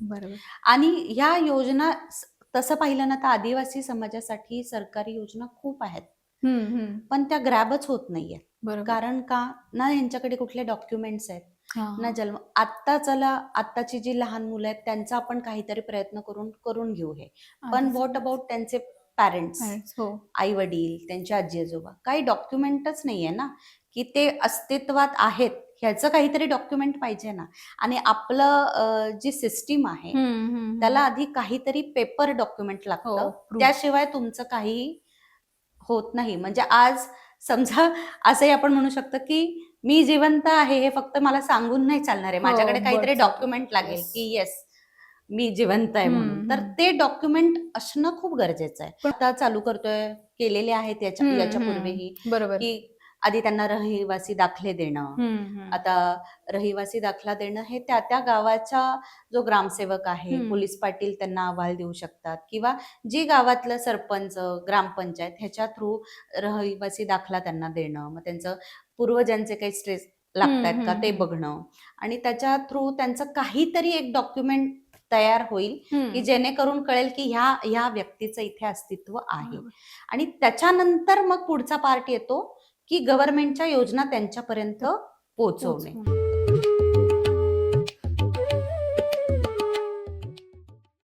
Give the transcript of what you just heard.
बरोबर. आणि ह्या योजना स- तसं पाहिलं ना तर आदिवासी समाजासाठी सरकारी योजना खूप आहेत. हम्म, हम्म. पण त्या ग्रॅबच होत नाहीये बरोबर. कारण का? ना यांच्याकडे कुठले डॉक्युमेंट्स आहेत हा, ना जन्म आत्ता चला आत्ताची जी लहान मुलं आहेत त्यांचा आपण काहीतरी प्रयत्न करून करून घेऊ हे. पण आधीच व्हॉट अबाउट त्यांचे पॅरेंट्स parents, हो. आई वडील त्यांचे आजी आजोबा काही डॉक्युमेंटच नाहीये ना? की ते अस्तित्वात आहेत. ह्याचं काहीतरी डॉक्युमेंट पाहिजे ना. आणि आपलं जी सिस्टीम आहे त्याला आधी काहीतरी पेपर डॉक्युमेंट हो, लागतं proof. त्याशिवाय तुमचं काही होत नाही. म्हणजे आज समजा असंही आपण म्हणू शकतो की मी जिवंत आहे हे फक्त मला सांगून नाही चालणार आहे. हो, माझ्याकडे काहीतरी डॉक्युमेंट लागेल. की येस मी जिवंत आहे म्हणून. तर. ते डॉक्युमेंट असणं खूप गरजेचं आहे. आता चालू करतोय केलेले आहेत याच्या हम्म, याच्या हम्म. पूर्वीही बरोबर. की आधी त्यांना रहिवासी दाखले देणं. आता रहिवासी दाखला देणं हे त्या त्या गावाचा जो ग्रामसेवक आहे. पोलीस पाटील त्यांना अहवाल देऊ शकतात किंवा जी गावातलं सरपंच ग्रामपंचायत ह्याच्या थ्रू रहिवासी दाखला त्यांना देणं मग त्यांचं पूर्वजांचे काही स्ट्रेस लागतात का ते. बघणं आणि त्याच्या थ्रू त्यांचं काहीतरी एक डॉक्युमेंट तयार होईल. की जेणेकरून कळेल की ह्या ह्या व्यक्तीचं इथे अस्तित्व आहे. आणि त्याच्यानंतर मग पुढचा पार्ट येतो की गव्हर्नमेंटच्या योजना त्यांच्यापर्यंत पोहोचवणे.